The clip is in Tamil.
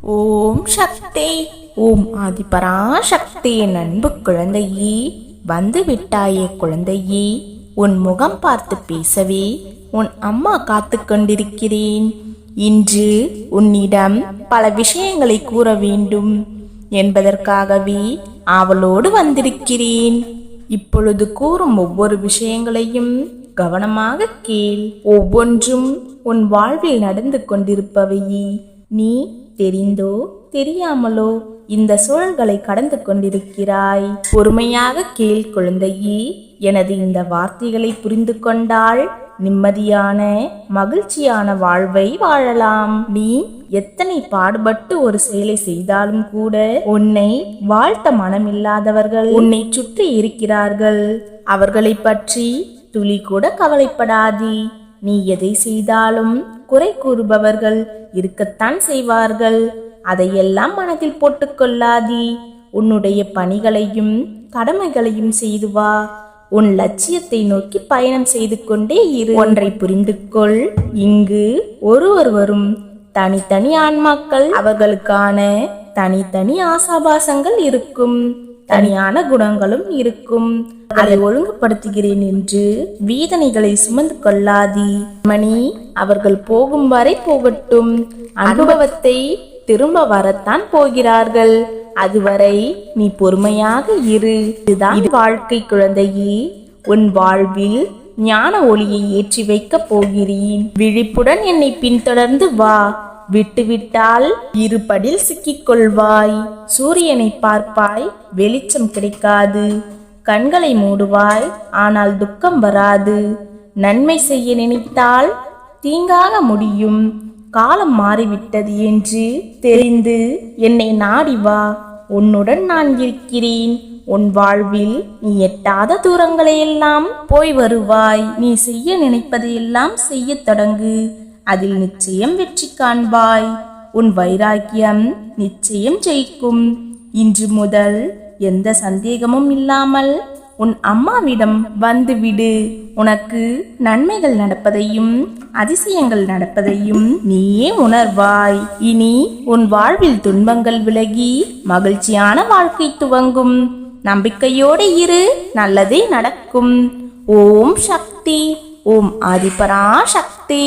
ஓம் சக்தி. ஓம் ஆதிபராசக்தி என் அன்பு குழந்தையே. வந்து விட்டாயே குழந்தையே. உன் முகம் பார்த்து பேசவே. உன் அம்மா காத்து கொண்டிருக்கிறேன். இன்று உன்னிடம் பல விஷயங்களை கூற வேண்டும். என்பதற்காகவே ஆவலோடு வந்திருக்கிறேன். இப்பொழுது கூறும் ஒவ்வொரு விஷயங்களையும் கவனமாக கேள். ஒவ்வொன்றும் உன் வாழ்வில் நடந்து கொண்டிருப்பவையே. நீ தெரிந்தோ தெரியாமலோ இந்த சூழல்களை கடந்து கொண்டிருக்கிறாய்? பொறுமையாக கேள் குழந்தையே. எனது இந்த வார்த்தைகளை புரிந்து கொண்டால் நிம்மதியான மகிழ்ச்சியான வாழ்வை வாழலாம். நீ எத்தனை பாடுபட்டு ஒரு செயலை செய்தாலும் கூட உன்னை வாழ்த்த மனமில்லாதவர்கள் உன்னை சுற்றி இருக்கிறார்கள். அவர்களை பற்றி துளி கூட கவலைப்படாதீ. நீ எதை செய்தாலும் குறை கூறுபவர்கள் இருக்கத்தான் செய்வார்கள். அதையெல்லாம் மனதில் போட்டுக்கொள்ளாதி. உன்னுடைய பணிகளையும் கடமைகளையும் செய்து வா. உன் லட்சியத்தை நோக்கி பயணம் செய்து கொண்டே இரு. ஒன்றை புரிந்து கொள் இங்கு ஒருவரும் தனித்தனி ஆன்மாக்கள். அவர்களுக்கான தனித்தனி ஆசாபாசங்கள் இருக்கும். தனியான குணங்களும் இருக்கும். அதை ஒழுங்குபடுத்துகிறேன் என்று வீதனைகளை சுமந்து கொள்ளாதி. மணி அவர்கள் போகும் வரை போகட்டும். அனுபவத்தை திரும்ப வரத்தான் போகிறார்கள். அதுவரை நீ பொறுமையாக இரு. இதுதான் வாழ்க்கை குழந்தையே. உன் வாழ்வில் ஞான ஒளியை ஏற்றி வைக்கப் போகிறேன். விழிப்புடன் என்னை பின்தொடர்ந்து வா. விட்டுவிட்டால் இருபடில் சிக்கிக் கொள்வாய் சூரியனை பார்ப்பாய். வெளிச்சம் கிடைக்காது. கண்களை மூடுவாய். ஆனால் துக்கம் வராது. நன்மை செய்ய நினைத்தால் தீங்காக முடியும். காலம் மாறிவிட்டது என்று தெரிந்து என்னை நாடி வா. உன்னுடன் நான் இருக்கிறேன். உன் வாழ்வில் நீ எட்டாத தூரங்களையெல்லாம் போய் வருவாய். நீ செய்ய நினைப்பதையெல்லாம் செய்யத் தொடங்கு. அதில் நிச்சயம் வெற்றி காண்பாய். உன் வைராக்கியம் நிச்சயம் ஜெயிக்கும். இன்று முதல் எந்த சந்தேகமும் இல்லாமல் உன் அம்மாவிடம் வந்துவிடு உனக்கு நன்மைகள் நடப்பதையும் அதிசயங்கள் நடப்பதையும் நீயே உணர்வாய். இனி உன் வாழ்வில் துன்பங்கள் விலகி மகிழ்ச்சியான வாழ்க்கை துவங்கும். நம்பிக்கையோடு இரு நல்லதே நடக்கும். ஓம் சக்தி ஓம் ஆதிபரா சக்தி